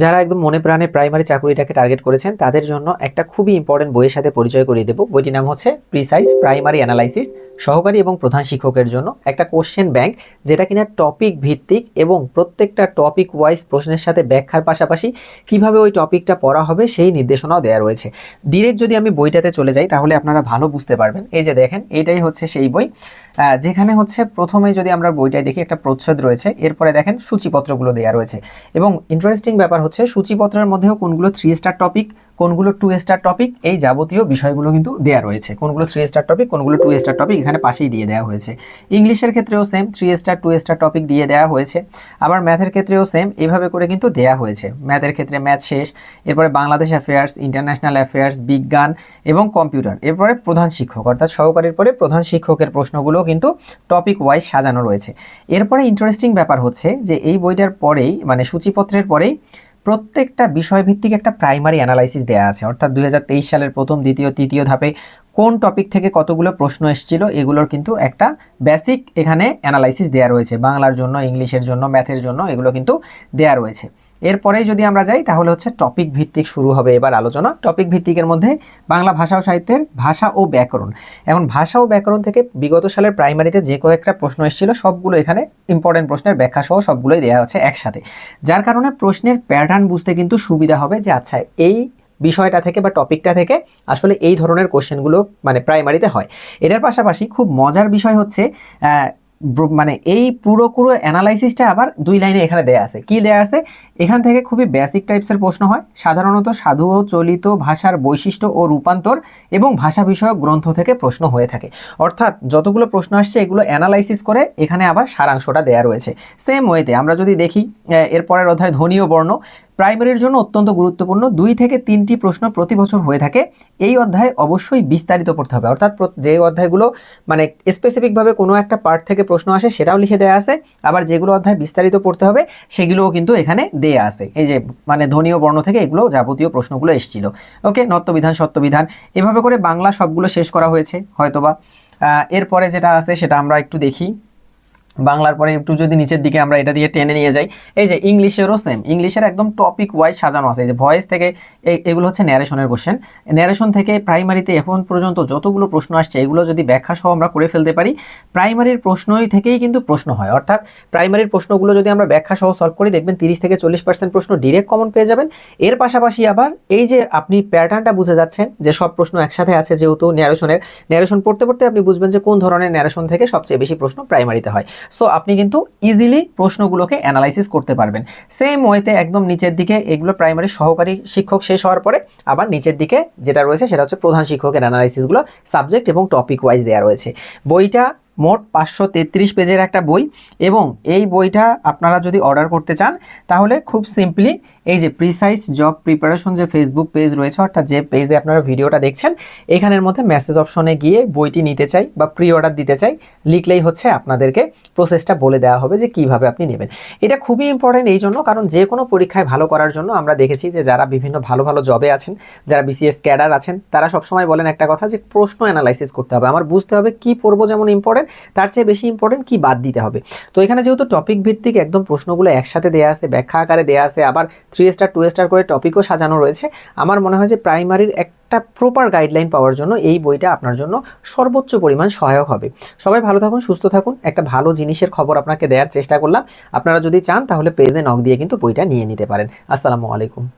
যারা একদম মনে প্রাণে প্রাইমারি চাকরিটাকে টার্গেট করেছেন, তাদের জন্য একটা খুবই ইম্পর্টেন্ট বইয়ের সাথে পরিচয় করিয়ে দেবো। বইটির নাম হচ্ছে প্রিসাইজ প্রাইমারি অ্যানালাইসিস সহকারী এবং প্রধান শিক্ষকের জন্য একটা কোশ্চেন ব্যাংক যেটা কিনা টপিক ভিত্তিক এবং প্রত্যেকটা টপিক ওয়াইজ প্রশ্নের সাথে ব্যাখ্যার পাশাপাশি কীভাবে ওই টপিকটা পড়া হবে সেই নির্দেশনাও দেওয়া রয়েছে। ডিরেক্ট যদি আমি বইটাতে চলে যাই, তাহলে আপনারা ভালো বুঝতে পারবেন। এই যে দেখেন এইটাই হচ্ছে সেই বই। যেখানে হচ্ছে প্রথমে যদি আমরা বইটায় দেখি, একটা প্রচ্ছদ রয়েছে। এরপরে দেখেন সূচিপত্রগুলো দেওয়া রয়েছে। এবং ইন্টারেস্টিং ব্যাপার হচ্ছে সূচিপত্রের মধ্যেও কোনগুলো থ্রি স্টার টপিক কোনগুলো টু স্টার টপিক এই যাবতীয় বিষয়গুলো কিন্তু দেওয়া রয়েছে। কোনগুলো থ্রি স্টার টপিক কোনগুলো টু স্টার টপিক এখানে পাশেই দিয়ে দেওয়া হয়েছে। ইংলিশের ক্ষেত্রেও same three star two star topic দিয়ে দেওয়া হয়েছে। আবার ম্যাথের ক্ষেত্রেও সেম এভাবে করে কিন্তু দেওয়া হয়েছে। ম্যাথের ক্ষেত্রে ম্যাথ শেষ, এরপরে বাংলাদেশ অ্যাফেয়ার্স ইন্টারন্যাশনাল অ্যাফেয়ার্স বিজ্ঞান এবং কম্পিউটার এরপরে প্রধান শিক্ষক, অর্থাৎ সহকারীর পরে প্রধান শিক্ষকের প্রশ্নগুলো কিন্তু টপিক ওয়াইজ সাজানো রয়েছে। এরপরে ইন্টারেস্টিং ব্যাপার হচ্ছে যে এই বইটার পরেই মানে সূচিপত্রের পরেই প্রত্যেকটা বিষয়ভিত্তিক একটা প্রাইমারি অ্যানালাইসিস দেওয়া আছে। অর্থাৎ দুই হাজার তেইশ সালের প্রথম, দ্বিতীয়, তৃতীয় ধাপে কোন টপিক থেকে কতগুলো প্রশ্ন এসেছিল এগুলোর কিন্তু একটা বেসিক এখানে অ্যানালাইসিস দেওয়া রয়েছে। বাংলার জন্য, ইংলিশের জন্য ম্যাথের জন্য এগুলো কিন্তু দেওয়া রয়েছে। এরপরেই যদি আমরা যাই, তাহলে হচ্ছে টপিক ভিত্তিক শুরু হবে এবার আলোচনা। টপিক ভিত্তিকের মধ্যে বাংলা ভাষা ও সাহিত্যের ভাষা ও ব্যাকরণ। এখন ভাষা ও ব্যাকরণ থেকে বিগত সালের প্রাইমারিতে যে কয়েকটা প্রশ্ন এসেছিল, সবগুলো এখানে ইম্পর্টেন্ট প্রশ্নের ব্যাখ্যা সহ সবগুলোই দেওয়া আছে একসাথে। যার কারণে প্রশ্নের প্যাটার্ন বুঝতে কিন্তু সুবিধা হবে যে আচ্ছা এই বিষয়টা থেকে বা টপিকটা থেকে আসলে এই ধরনের কোশ্চেনগুলো মানে প্রাইমারিতে হয়। এটার পাশাপাশি খুব মজার বিষয় হচ্ছে মানে এই পুরো পুরো অ্যানালাইসিসটা আবার দুই লাইনে এখানে দেয়া আছে। কি দেয়া আছে? এখান থেকে খুবই বেসিক টাইপসের প্রশ্ন হয়। সাধারণত সাধু ও চলিত ভাষার বৈশিষ্ট্য ও রূপান্তর এবং ভাষা বিষয়ক গ্রন্থ থেকে প্রশ্ন হয়ে থাকে। অর্থাৎ যতগুলো প্রশ্ন আসছে, এগুলো অ্যানালাইসিস করে এখানে আবার সারাংশটা দেয়া রয়েছে। সেম ওয়েতে আমরা যদি দেখি এরপরের অধ্যায় ধ্বনীয় বর্ণ। প্রাইমারির জন্য অত্যন্ত গুরুত্বপূর্ণ দুই থেকে তিনটি প্রশ্ন প্রতি বছর হয়ে থাকে। এই অধ্যায় অবশ্যই বিস্তারিত পড়তে হবে। অর্থাৎ যে অধ্যায়গুলো মানে স্পেসিফিকভাবে কোনো একটা পার্ট থেকে প্রশ্ন আসে সেটাও লিখে দেওয়া আছে। আবার যেগুলো অধ্যায় বিস্তারিত পড়তে হবে সেগুলোও কিন্তু এখানে দেয়া আছে। এই যে মানে ধনীয় বর্ণ থেকে এগুলো যাবতীয় প্রশ্নগুলো এসেছিল। ওকে নত্যবিধান সত্যবিধান, এভাবে করে বাংলা সবগুলো শেষ করা হয়েছে হয়তোবা। এরপরে যেটা আছে সেটা আমরা একটু দেখি। বাংলার পরে একটু যদি নিচের দিকে আমরা এটা দিয়ে টেনে নিয়ে যাই, এই যে ইংলিশেরও সেম ইংলিশের একদম টপিক ওয়াইজ সাজানো আছে। এই যে ভয়েস থেকে এগুলো হচ্ছে ন্যারেশনের কোশ্চেন ন্যারেশন থেকে প্রাইমারিতে এখন পর্যন্ত যতগুলো প্রশ্ন আসছে, এগুলো যদি ব্যাখ্যা সহ আমরা করে ফেলতে পারি প্রাইমারির প্রশ্নই থেকেই কিন্তু প্রশ্ন হয়। অর্থাৎ প্রাইমারির প্রশ্নগুলো যদি আমরা ব্যাখ্যা সহ সলভ করি, দেখবেন তিরিশ থেকে চল্লিশ পার্সেন্ট প্রশ্ন ডিরেক্ট কমন পেয়ে যাবেন। এর পাশাপাশি আবার এই যে আপনি প্যাটার্নটা বুঝে যাচ্ছেন, যে সব প্রশ্ন একসাথে আছে যেহেতু ন্যারেশনের ন্যারেশন পড়তে পড়তে আপনি বুঝবেন যে কোন ধরনের ন্যারেশন থেকে সবচেয়ে বেশি প্রশ্ন প্রাইমারিতে হয়। সো আপনি কিন্তু ইজিলি প্রশ্নগুলোকে অ্যানালাইসিস করতে পারবেন। সেম ওয়েতে একদম নিচের দিকে এগুলো প্রাইমারি সহকারী শিক্ষক শেষ হওয়ার পরে আবার নিচের দিকে যেটা রয়েছে সেটা হচ্ছে প্রধান শিক্ষকের অ্যানালাইসিসগুলো সাবজেক্ট এবং টপিক ওয়াইজ দেওয়া রয়েছে। বইটা মোট পাঁচশো তেত্রিশ পেজের একটা বই এবং এই বইটা আপনারা যদি অর্ডার করতে চান, তাহলে খুব সিম্পলি এই যে প্রিসাইজ জব প্রিপারেশন যে ফেসবুক পেজ রয়েছে, অর্থাৎ যে পেজে আপনারা ভিডিওটা দেখছেন, এখানের মধ্যে মেসেজ অপশনে গিয়ে বইটি নিতে চাই বা প্রি অর্ডার দিতে চাই, লিখলেই হচ্ছে আপনাদেরকে প্রসেসটা বলে দেওয়া হবে যে কীভাবে আপনি নেবেন। এটা খুবই ইম্পর্টেন্ট এই জন্য, কারণ যে কোনো পরীক্ষায় ভালো করার জন্য আমরা দেখেছি যে যারা বিভিন্ন ভালো ভালো জবে আছেন, যারা বিসিএস ক্যাডার আছেন, তারা সবসময় বলেন একটা কথা যে প্রশ্ন অ্যানালাইসিস করতে হবে। আমার বুঝতে হবে কি পড়ব যেমন ইম্পর্টেন্ট তার চেয়ে বেশি ইম্পর্টেন্ট কি বাদ দিতে হবে? তো এখানে যেহেতু টপিক ভিত্তিক একদম প্রশ্নগুলো একসাথে দেওয়া আছে, ব্যাখ্যা আকারে দেওয়া আছে, আবার থ্রি স্টার টু স্টার করে টপিকও সাজানো রয়েছে, আমার মনে হয় যে প্রাইমারির একটা প্রপার গাইডলাইন পাওয়ার জন্য এই বইটা আপনার জন্য সর্বোচ্চ পরিমাণ সহায়ক হবে। সবাই ভালো থাকুন, সুস্থ থাকুন, একটা ভালো জিনিসের খবর আপনাকে দেওয়ার চেষ্টা করলাম। আপনারা যদি চান তাহলে পেজে নক দিয়ে কিন্তু বইটা নিয়ে নিতে পারেন। আসসালামু আলাইকুম।